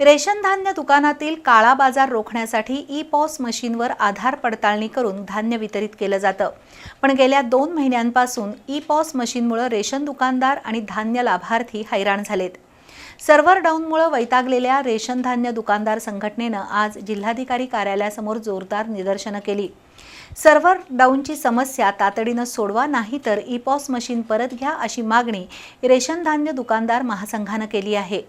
Ration धान्य दुकानातील काळा बाजार रोखण्यासाठी ई पॉस मशीनवर आधार पडताळणी करून धान्य वितरित केलं जातं. पण गेल्या दोन महिन्यांपासून ई पॉस मशीनमुळे रेशन दुकानदार आणि धान्य लाभार्थी हैराण झालेत. सर्व्हर डाऊनमुळे वैतागलेल्या रेशन धान्य दुकानदार संघटनेनं आज जिल्हाधिकारी कार्यालयासमोर जोरदार निदर्शनं केली. सर्व्हर डाऊनची समस्या तातडीनं सोडवा नाही तर ई पॉस मशीन परत घ्या अशी मागणी रेशन धान्य दुकानदार महासंघानं केली आहे.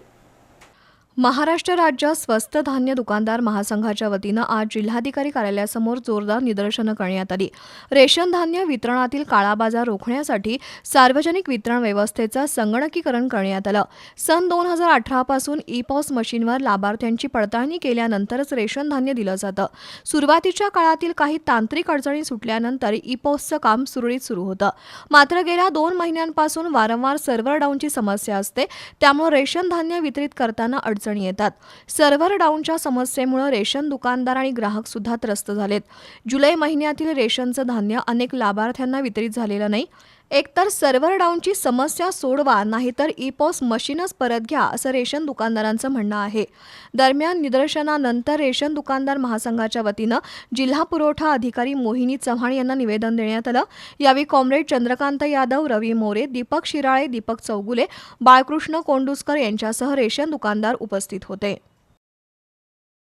महाराष्ट्र राज्य स्वस्त धान्य दुकानदार महासंघाच्या वतीनं आज जिल्हाधिकारी कार्यालयासमोर जोरदार निदर्शनं करण्यात आली. रेशन धान्य वितरणातील काळाबाजार रोखण्यासाठी सार्वजनिक वितरण व्यवस्थेचं संगणकीकरण करण्यात आलं. सन दोन हजार अठरापासून ई पॉस मशीनवर लाभार्थ्यांची पडताळणी केल्यानंतरच रेशन धान्य दिलं जातं. सुरुवातीच्या काळातील काही तांत्रिक अडचणी सुटल्यानंतर ई पॉसचं काम सुरळीत सुरू होतं. मात्र गेल्या दोन महिन्यांपासून वारंवार सर्व्हर डाऊनची समस्या असते. त्यामुळे रेशन धान्य वितरित करताना अडचण येतात. सर्व्हर डाऊनच्या समस्येमुळे रेशन दुकानदार आणि ग्राहक सुद्धा त्रस्त झालेत. जुलै महिन्यातील रेशनचं धान्य अनेक लाभार्थ्यांना वितरित झालेलं नाही. एकतर सर्व्हर डाऊनची समस्या सोडवा नाहीतर ई पॉस मशीनच परत घ्या असं रेशन दुकानदारांचं म्हणणं आहे. दरम्यान निदर्शनानंतर रेशन दुकानदार महासंघाच्या वतीनं जिल्हा पुरवठा अधिकारी मोहिनी चव्हाण यांना निवेदन देण्यात आलं. यावेळी कॉम्रेड चंद्रकांत यादव रवी मोरे दीपक शिराळे दीपक चौगुले बाळकृष्ण कोंडुसकर यांच्यासह रेशन दुकानदार उपस्थित होते.